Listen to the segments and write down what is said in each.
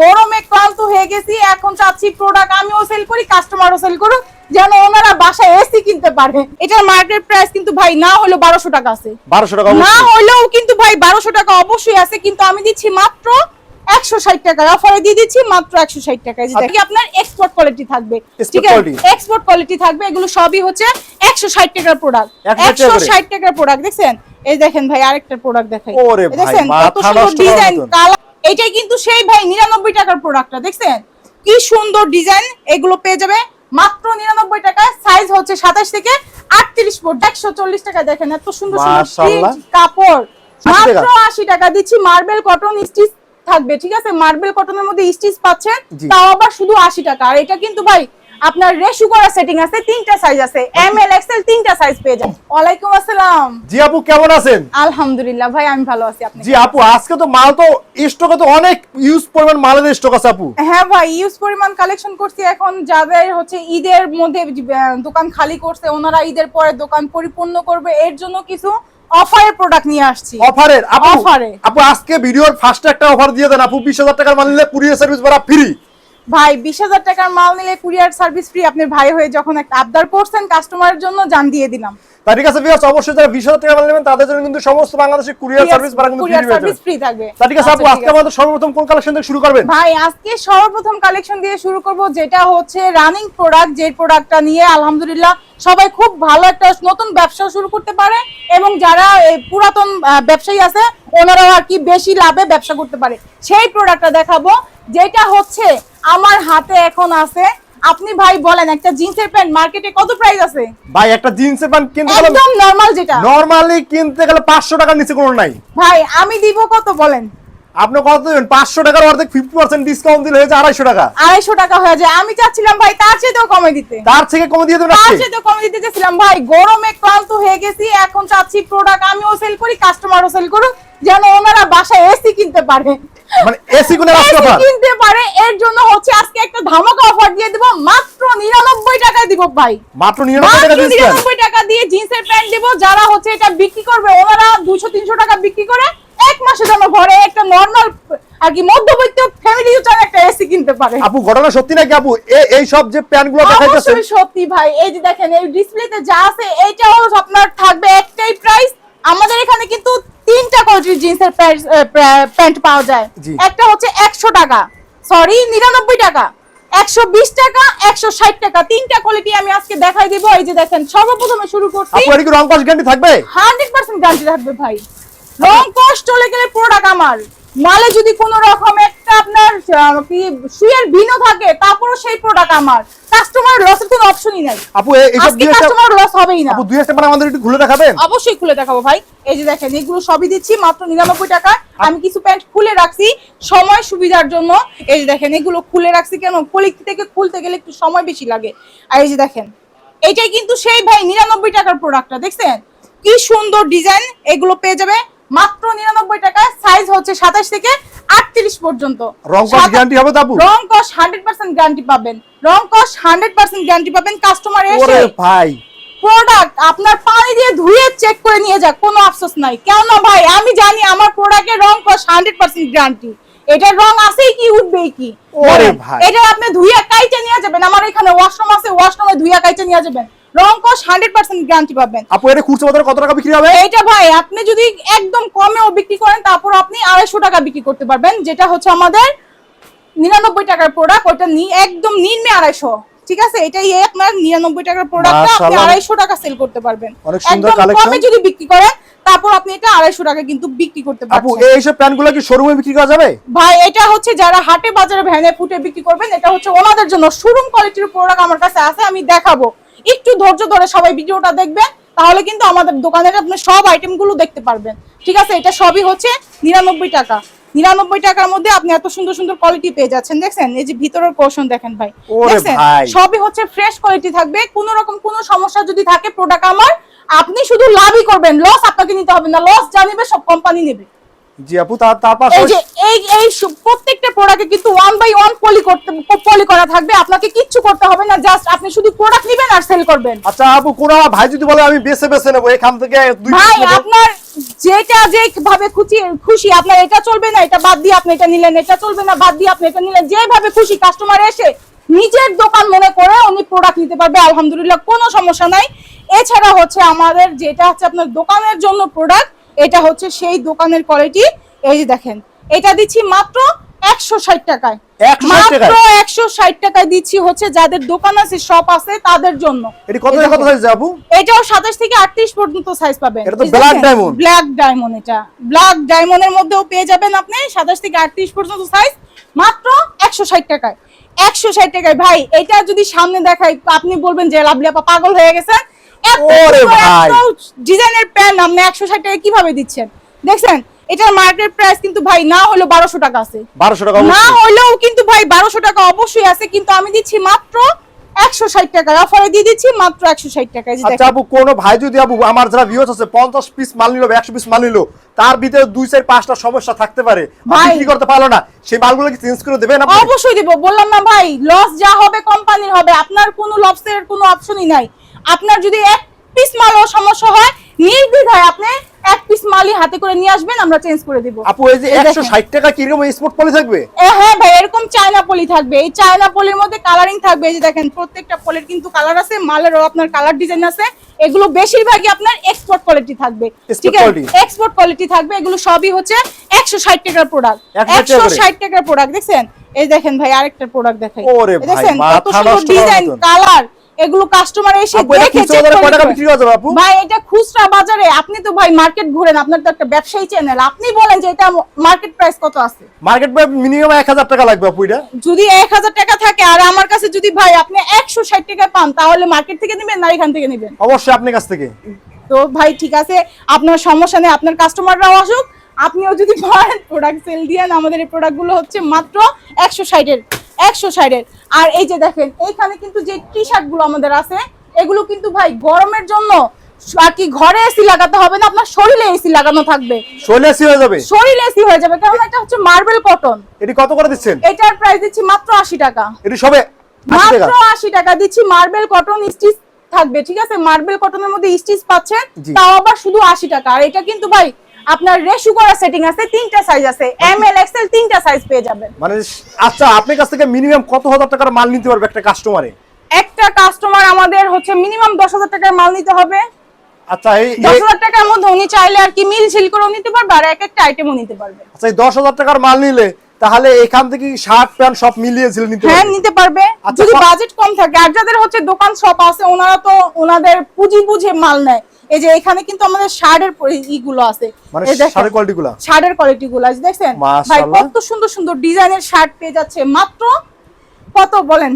গরমে ক্লান্ত হয়ে গেছি এখন চাচ্ছি প্রোডাক্ট আমিও সেল করি কাস্টমারও সেল করুক যেন ওনারা বাসায় এসি কিনতে পারে। এটার মার্কেট প্রাইস কিন্তু ভাই না হলো বারোশো টাকা আছে। বারোশো টাকা না হলেও কিন্তু ভাই বারোশো টাকা অবশ্যই আছে কিন্তু আমি দিচ্ছি মাত্র একশো ষাট টাকা অফারে দিয়ে দিচ্ছি মাত্র একশো ষাট টাকা দেখি আপনার এক্সপোর্ট কোয়ালিটি থাকবে। ঠিক আছে? এক্সপোর্ট কোয়ালিটি থাকবে এগুলো সবই হচ্ছে একশো ষাট টাকার প্রোডাক্ট একশো ষাট টাকার প্রোডাক্ট দেখছেন? এই দেখেন ভাই আরেকটা প্রোডাক্ট দেখাই। ওরে দেখছেন কত সুন্দর ডিজাইন কালার এটাই কিন্তু সেই ভাই নিরানব্বই টাকার প্রোডাক্টটা দেখছেন? কি সুন্দর ডিজাইন এগুলো পেয়ে যাবে। মাত্র নিরানব্বই টাকা সাইজ হচ্ছে সাতাশ থেকে আটত্রিশ ফুট একশো চল্লিশ টাকা দেখেন এত সুন্দর। কাপড়। মাত্র আশি টাকা দিচ্ছি মার্বেল কটন স্টিচ থাকবে ঠিক আছে? মার্বেল কটনের মধ্যে স্টিচ পাচ্ছেন তাও আবার শুধু আশি টাকা। আর এটা কিন্তু ভাই আপনার রেশু করা সেটিং আছে তিনটা সাইজ আছে। এম এল এক্সেল তিনটা সাইজ পেয়ে যাবেন। ওয়ালাইকুম আসসালাম। জি আপু কেমন আছেন? আলহামদুলিল্লাহ ভাই আমি ভালো আছি আপনি জি আপু আজকে তো মাল তো স্টকে তো অনেক ইউজ পরিমাণ মালের স্টক আছে আপু। হ্যাঁ ভাই ইউজ পরিমাণ কালেকশন করছি। এখন যাদের হচ্ছে ঈদের মধ্যে দোকান খালি করছে ওনারা ঈদের পরে দোকান পরিপূর্ণ করবে। এর জন্য কিছু অফারের প্রোডাক্ট নিয়ে আসছি। অফারের আপু অফারে। আপু আজকে ভিডিওর ফার্স্ট একটা অফার দিয়ে দেন। আপু বিশ হাজার টাকার মাল নিলে কুরিয়ার সার্ভিস ভাড়া ফ্রি ভাই, বিশ হাজার টাকার মাল নিলে কুরিয়ার সার্ভিস ফ্রি আপনার ভাই হয়ে যখন একটা আবদার করছেন কাস্টমারের জন্য, জান দিয়ে দিলাম। তা ঠিক আছে ভিউয়ার্স অবশ্যই যারা টাকা মাল নেবেন তাদের জন্য কিন্তু সমস্ত বাংলাদেশে কুরিয়ার সার্ভিস ভাড়া কিন্তু ফ্রি সার্ভিস ফ্রি থাকবে। তা ঠিক আছে আপু আচ্ছা, আজকে আমাদের সর্বপ্রথম কোন কালেকশন থেকে শুরু করবেন? ভাই আজকে সর্বপ্রথম কালেকশন দিয়ে শুরু করব যেটা হচ্ছে রানিং প্রোডাক্ট যে প্রোডাক্টটা নিয়ে আলহামদুলিল্লাহ সবাই খুব ভালো একটা নতুন ব্যবসা শুরু করতে পারে এবং যারা পুরাতন ব্যবসায়ী আছে ওনারাও আর কি বেশি লাভে ব্যবসা করতে পারে। সেই প্রোডাক্টটা দেখাবো যেটা হচ্ছে আমার হাতে এখন আছে আপনি ভাই বলেন একটা জিন্সের প্যান্ট মার্কেটে কত প্রাইস আছে? ভাই একটা জিন্সের প্যান্ট কিনতে গেলে একদম নরমাল যেটা। নরমালি কিনতে গেলে পাঁচশো টাকার নিচে কোনো নাই। ভাই আমি দিব কত বলেন? আপনি কত দেবেন? পাঁচশো টাকার অর্ধেক ফিফটি পার্সেন্ট ডিসকাউন্ট দিলে হয়েছে আড়াইশো টাকা। আড়াইশো টাকা হয়ে যায়। আমি চাচ্ছিলাম ভাই তার চেয়েও কমে দিতে। তার থেকে কমে দিয়ে দেবেন তার চেয়ে তো কমে দিতে চাচ্ছিলাম। ভাই গরমে ক্লান্ত হয়ে গেছি এখন চাচ্ছি প্রোডাক্ট আমিও সেল করি কাস্টমারও সেল করুক যেন ওনারা বাসায় এসি কিনতে পারে। মানে এসি AC অফার কিনতে পারে এর জন্য হচ্ছে আজকে একটা ধামাকা অফার দিয়ে দিব। মাত্র নিরানব্বই টাকায় দিব ভাই। মাত্র নিরানব্বই টাকা দিয়ে জিন্সের প্যান্ট দিব। যারা হচ্ছে এটা বিক্রি করবে ওনারা দুশো তিনশো টাকা বিক্রি করে এক মাসে যেন ঘরে একটা নর্মাল আর কি মধ্যবিত্ত ফ্যামিলি চান একটা এসি কিনতে পারে। আপু ঘটনা সত্যি নাকি আপু? এই সব যে প্যান্টগুলো অবশ্যই সত্যি ভাই। এই যে দেখেন এই ডিসপ্লেতে যা আছে এইটাও আপনার থাকবে একটাই প্রাইস আমাদের এখানে কিন্তু তিনটা কোয়ালিটির জিন্সের প্যান্ট পাওয়া যায়। একটা হচ্ছে একশো টাকা। সরি নিরানব্বই টাকা। একশো বিশ টাকা একশো ষাট টাকা। তিনটা কোয়ালিটি আমি আজকে দেখাই দিব। এই যে দেখেন সর্বপ্রথমে শুরু করছি। আপু এটা কি রং পাস গ্যারান্টি থাকবে? হান্ড্রেড পার্সেন্ট গ্যারান্টি থাকবে ভাই। রং কস্ট চলে গেলে প্রোডাক্ট আমার। মালে যদি কোনো রকম একটা আপনার কি সুয়ের ভিন্ন থাকে তারপরও সেই প্রোডাক্ট আমার। কাস্টমার লসের কোনো অপশনই নাই। আপু এইসব একটা কাস্টমার লস হবেই না। আপু দুই একটা মানে আমাদের একটু খুলে দেখাবেন? অবশ্যই খুলে দেখাবো ভাই। এই যে দেখেন এগুলো সবই দিচ্ছি মাত্র নিরানব্বই টাকা। আমি কিছু প্যান্ট খুলে রাখছি সময় সুবিধার জন্য। এই যে দেখেন এগুলো খুলে রাখছি কেন? পলিক থেকে খুলতে গেলে একটু সময় বেশি লাগে। আর এই যে দেখেন এইটাই কিন্তু সেই ভাই নিরানব্বই টাকার প্রোডাক্টটা দেখছেন? কি সুন্দর ডিজাইন এগুলো পেয়ে যাবে। মাত্র নিরানব্বই টাকায় সাইজ হচ্ছে সাতাশ থেকে আটত্রিশ পর্যন্ত। রং সাতাশ- গ্যারান্টি হবে আপু? রং কস হান্ড্রেড পার্সেন্ট গ্যারান্টি পাবেন। রং কস হান্ড্রেড পার্সেন্ট গ্যারান্টি পাবেন কাস্টমার এসে ভাই। প্রোডাক্ট আপনার পানি দিয়ে ধুয়ে চেক করে নিয়ে যাক কোনো আফসোস নাই। কেন ভাই? আমি জানি আমার প্রোডাক্টের রং কস হান্ড্রেড পার্সেন্ট গ্যারান্টি এটার রং আছেই কি উঠবেই কি? ওরে ভাই। এটা আপনি ধুইয়া কাইচে নিয়ে যাবেন। আমার এখানে ওয়াশরুম আছে ওয়াশরুমে ধুইয়া কাইচে নিয়ে যাবেন। রং কস হান্ড্রেড পার্সেন্ট গ্যারান্টি পাবেন। আপু এটা খুচরা বাজারে কত টাকা বিক্রি হবে? এইটা ভাই আপনি যদি একদম কমেও বিক্রি করেন তারপর আপনি আড়াইশো টাকা বিক্রি করতে পারবেন যেটা হচ্ছে আমাদের নিরানব্বই টাকার প্রোডাক্ট ওটা নি একদম নিম্নে ঠিক আছে? এটাই আপনার নিরানব্বই টাকার প্রোডাক্ট আপনি মাশাআল্লাহ। আড়াইশো টাকা সেল করতে পারবেন। অনেক সুন্দর একদম কমে যদি বিক্রি করেন তারপর আপনি এটা আড়াইশো টাকা কিন্তু বিক্রি করতে আপু পারবেন প্যানগুলো কি শোরুমে বিক্রি করা যাবে? ভাই এটা হচ্ছে যারা হাটে বাজারে ভ্যানে ফুটে বিক্রি করবেন এটা হচ্ছে ওনাদের জন্য শোরুম কোয়ালিটির প্রোডাক্ট আমার কাছে আছে আমি দেখাবো। একটু ধৈর্য ধরে সবাই ভিডিওটা দেখবেন তাহলে কিন্তু আমাদের দোকানের আপনি সব আইটেমগুলো দেখতে পারবেন। ঠিক আছে? এটা সবই হচ্ছে নিরানব্বই টাকা। নিরানব্বই টাকার মধ্যে আপনি এত সুন্দর সুন্দর কোয়ালিটি পেয়ে যাচ্ছেন দেখছেন? এই যে ভিতরের পোর্শন দেখেন ভাই। দেখছেন? সবই হচ্ছে ফ্রেশ কোয়ালিটি থাকবে। কোনো রকম কোনো সমস্যা যদি থাকে প্রোডাক্ট আমার আপনি শুধু লাভই করবেন। লস আপনাকে নিতে হবে না। লস জানিবে সব কোম্পানি নেবে। জি আপু তার তার এই যে এই এই প্রত্যেকটা প্রোডাক্টে কিন্তু ওয়ান বাই ওয়ান পলি করতে পলি করা থাকবে। আপনাকে কিচ্ছু করতে হবে না জাস্ট আপনি শুধু প্রোডাক্ট নেবেন আর সেল করবেন। আচ্ছা আপু কোন ভাই যদি বলে আমি বেছে বেছে নেব এখান থেকে দুই ভাই আপনার যেটা যে ভাবে খুশি খুশি আপনার এটা চলবে না এটা বাদ দিয়ে আপনি এটা নিলেন এটা চলবে না বাদ দিয়ে আপনি এটা নিলেন। যেভাবে খুশি কাস্টমার এসে নিজের দোকান মনে করে উনি প্রোডাক্ট নিতে পারবে আলহামদুলিল্লাহ কোনো সমস্যা নাই। এছাড়া হচ্ছে আমাদের যেটা হচ্ছে আপনার দোকানের জন্য প্রোডাক্ট এটা হচ্ছে সেই দোকানের কোয়ালিটি এই যে দেখেন এটা দিচ্ছি মাত্র একশো ষাট টাকায়। মাত্র একশো ষাট টাকায় দিচ্ছি হচ্ছে যাদের দোকান আছে শপ আছে তাদের জন্য। এটি কত এই কত দেখেন। হয়েছে আপু? এটাও সাতাশ থেকে আটত্রিশ পর্যন্ত সাইজ পাবেন। ব্ল্যাক ডায়মন্ড এটা। ব্ল্যাক ডায়মন্ডের মধ্যেও পেয়ে যাবেন আপনি সাতাশ থেকে আটত্রিশ পর্যন্ত সাইজ মাত্র একশো ষাট টাকায়। একশো ষাট টাকায়। ভাই এটা যদি সামনে দেখাই আপনি বলবেন যে লাভলি আপা পাগল হয়ে গেছেন। ডিজাইনের প্যান্ট আপনি একশো ষাট টাকায় কীভাবে দিচ্ছেন? দেখছেন? এটার মার্কেট প্রাইস কিন্তু ভাই না হলো বারোশো টাকা আছে। বারোশো টাকা না হলেও কিন্তু ভাই বারোশো টাকা অবশ্যই আছে কিন্তু আমি দিচ্ছি মাত্র একশো ষাট টাকা। অফারে দিয়ে দিচ্ছি মাত্র একশো ষাট টাকা। আচ্ছা আপু কোন ভাই যদি আপু আমার যারা ভিউয়ার্স আছে পঞ্চাশ পিস মাল নিল একশো পিস মাল নিল তার ভিতরে দুই চার পাঁচটা সমস্যা থাকতে পারে। ভাই। করতে পারল না? সেই মালগুলো কি চেঞ্জ করে দেবেন অবশ্যই দিব। বললাম না ভাই লস যা হবে কোম্পানির হবে। আপনার কোনো লসের কোনো অপশনই নাই। আপনার যদি এক পিস মালও সমস্যা হয় নির্দ্বিধায় আপনি এক পিস মালই হাতে করে নিয়ে আসবেন আমরা চেঞ্জ করে দিব। আপু এই যে এই একশো দেখেন। ষাট টাকা কীরকম স্পোর্ট পলি থাকবে? হ্যাঁ ভাই এরকম চায়না পলি থাকবে। এই চায়না পলির মধ্যে কালারিং থাকবে এই যে দেখেন প্রত্যেকটা পলির কিন্তু কালার আছে মালেরও আপনার কালার ডিজাইন আছে। এগুলো বেশিরভাগই আপনার এক্সপোর্ট কোয়ালিটি থাকবে। ঠিক আছে? এক্সপোর্ট কোয়ালিটি থাকবে এগুলো সবই হচ্ছে একশো ষাট টাকার প্রোডাক্ট 160 একশো ষাট টাকার প্রোডাক্ট দেখছেন? এই দেখেন ভাই আরেকটা প্রোডাক্ট দেখাই। ওরে এই ভাই, মাথা কত সুন্দর ডিজাইন কালার এগুলো কাস্টমার এসে ভাই এটা খুচরা বাজারে আপনি তো ভাই মার্কেট ঘুরেন আপনার তো একটা ব্যবসায়ী চ্যানেল আপনি বলেন যে এটা মার্কেট প্রাইস কত আছে? মার্কেট প্রাইস মিনিমাম এক হাজার টাকা লাগবে আপু এটা। যদি এক হাজার টাকা থাকে আর আমার কাছে যদি ভাই আপনি একশো ষাট টাকা পান তাহলে মার্কেট থেকে নেবেন না এখান থেকে নেবেন? অবশ্যই আপনার কাছ থেকে। তো ভাই ঠিক আছে। আপনার সমস্যা নেই আপনার কাস্টমাররাও আসুক। আপনিও যদি প্রোডাক্ট সেল দিয়েন আমাদের এই প্রোডাক্টগুলো হচ্ছে মাত্র একশো ষাটের। একশো ষাটের। আর এই যে দেখেন এইখানে কিন্তু যে টি শার্টগুলো আমাদের আছে এগুলো কিন্তু ভাই গরমের জন্য ঘরে এসি লাগাতে হবে না আপনার শরীরে এসি লাগানো থাকবে। হয়ে যাবে? শরীরে এসি হয়ে যাবে কারণ এটা হচ্ছে মার্বেল কটন এটি কত করে দিচ্ছেন? এটার প্রাইস দিচ্ছি মাত্র আশি টাকা। এটি সবে মাত্র আশি টাকা দিচ্ছি মার্বেল কটন স্টিচ থাকবে ঠিক আছে? মার্বেল কটনের মধ্যে স্টিচ পাচ্ছেন তাও আবার শুধু আশি টাকা। আর এটা কিন্তু ভাই আপনার রেশু করা সেটিং আছে তিনটা সাইজ আছে। এম এল এক্সেল তিনটা সাইজ পেয়ে যাবেন। মানে আচ্ছা আপনার কাছ থেকে মিনিমাম কত হাজার টাকার মাল নিতে পারবে একটা কাস্টমারে একটা কাস্টমার আমাদের হচ্ছে মিনিমাম দশ হাজার টাকার মাল নিতে হবে। আচ্ছা এই দশ এই- হাজার টাকার মধ্যে উনি চাইলে আর কি মিল ছিল করেও নিতে পারবে আর এক একটা আইটেমও নিতে পারবে। আচ্ছা এই দশ হাজার টাকার মাল নিলে তাহলে এখান থেকে শার্ট প্যান্ট সব মিলিয়ে ছিল নিতে হ্যাঁ নিতে পারবে। আচ্ছা, যদি বাজেট কম থাকে আর যাদের হচ্ছে দোকান শপ আছে ওনারা তো ওনাদের পুঁজি বুঝে মাল নেয়। এই যে এখানে কিন্তু আমাদের শার্টের ইগুলো আছে। মানে শার্টের কোয়ালিটি গুলো আছে দেখছেন? ভাই। কত সুন্দর সুন্দর ডিজাইনের শার্ট পেয়ে যাচ্ছে। মাত্র কত বলেন?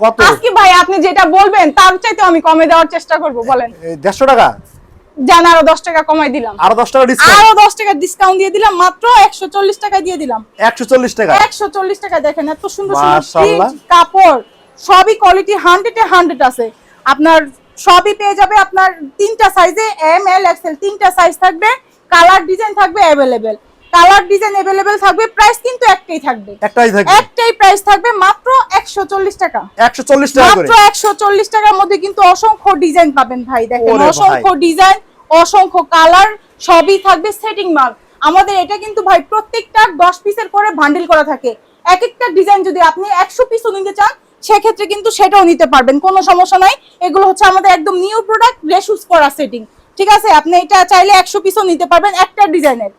কত? আজকে ভাই আপনি যেটা বলবেন তার চাইতে আমি কমে দেওয়ার চেষ্টা করব বলেন। দেড়শো টাকা? জান আরও দশ টাকা কমাই দিলাম। আরও দশ টাকা ডিসকাউন্ট আরও দশ টাকা ডিসকাউন্ট দিয়ে দিলাম মাত্র একশো চল্লিশ টাকা দিয়ে দিলাম। একশো চল্লিশ টাকা? একশো চল্লিশ টাকা দেখেন এত সুন্দর সুন্দর। কাপড় সবই কোয়ালিটি হান্ড্রেডে হান্ড্রেড আছে। আপনার সবই পেয়ে যাবে আপনার তিনটা সাইজে এম এল এক্সেল তিনটা সাইজ থাকবে কালার ডিজাইন থাকবে অ্যাভেলেবেল কালার ডিজাইন অ্যাভেলেবেল থাকবে প্রাইস কিন্তু একটাই থাকবে। একটাই থাকবে। একটাই প্রাইস থাকবে মাত্র একশো চল্লিশ টাকা। একশো চল্লিশ টাকা করে। মাত্র একশো চল্লিশ টাকার মধ্যে কিন্তু অসংখ্য ডিজাইন পাবেন ভাই দেখেন অসংখ্য ডিজাইন অসংখ্য কালার সবই থাকবে সেটিং মাল আমাদের এটা কিন্তু ভাই প্রত্যেকটা দশ পিসের করে বান্ডিল করা থাকে। এক একটা ডিজাইন যদি আপনি একশো পিসও নিতে চান সেক্ষেত্রে কিন্তু সেটাও নিতে পারবেন কোনো সমস্যা নাই। এগুলো হচ্ছে আমাদের একদম নিউ প্রোডাক্ট রেশুস করা সেটিং ঠিক আছে? আপনি এটা চাইলে একশো পিসও নিতে পারবেন একটা ডিজাইনের।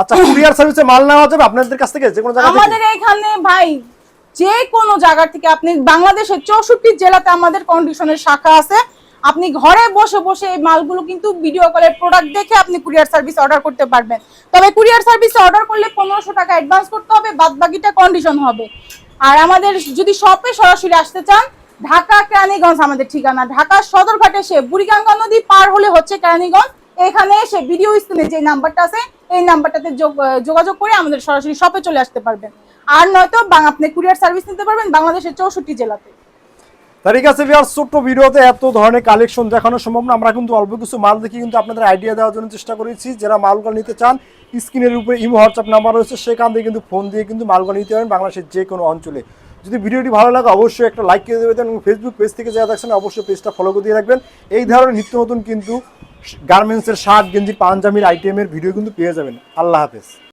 আচ্ছা কুরিয়ার সার্ভিসে মাল নেওয়া যাবে আপনাদের কাছ থেকে? যে কোনো জায়গা আমাদের এখানে ভাই যে কোনো জায়গা থেকে আপনি বাংলাদেশের চৌষট্টি জেলাতে আমাদের কন্ডিশনের শাখা আছে। আপনি ঘরে বসে বসে এই মালগুলো কিন্তু ভিডিও কলের প্রোডাক্ট দেখে আপনি কুরিয়ার সার্ভিস অর্ডার করতে পারবেন। তবে কুরিয়ার সার্ভিস অর্ডার করলে পনেরোশো টাকা অ্যাডভান্স করতে হবে বাদ বাকিটা কন্ডিশন হবে। আর আমাদের যদি শপে সরাসরি আসতে চান, ঢাকা কেরানীগঞ্জ আমাদের ঠিকানা। ঢাকা সদরঘাটে সে বুড়িগাঙ্গা নদী পার হলে হচ্ছে কেরানীগঞ্জ। এখানে এসে ভিডিও স্ক্রিনে যে নাম্বারটা আছে, এই নাম্বারটাতে যোগ- যোগাযোগ করে আমাদের সরাসরি শপে চলে আসতে পারবেন। আর নয়তো আপনি কুরিয়ার সার্ভিস নিতে পারবেন বাংলাদেশের চৌষট্টি জেলাতে। ঠিক আছে ভিউয়ার ছোট্ট ভিডিওতে এত ধরনের কালেকশন দেখানো সম্ভব না। আমরা কিন্তু অল্প কিছু মাল দেখি কিন্তু আপনাদের আইডিয়া দেওয়ার জন্য চেষ্টা করেছি। যারা মালগুলো নিতে চান, স্ক্রিনের উপরে ইমো, হোয়াটসঅ্যাপ নাম্বার রয়েছে, সেখান থেকে কিন্তু ফোন দিয়ে কিন্তু মালগুলো নিতে পারেন বাংলাদেশের যে কোনো অঞ্চলে। যদি ভিডিওটি ভালো লাগে, অবশ্যই একটা লাইক করে দেবেন এবং ফেসবুক পেজ থেকে যারা দেখছেন, অবশ্যই পেজটা ফলো করে দিয়ে রাখবেন। এই ধরনের নিত্য নতুন কিন্তু গার্মেন্টসের শার্ট, গেঞ্জি, পাঞ্জাবির আইটেমের ভিডিও কিন্তু পেয়ে যাবেন। আল্লাহ হাফেজ।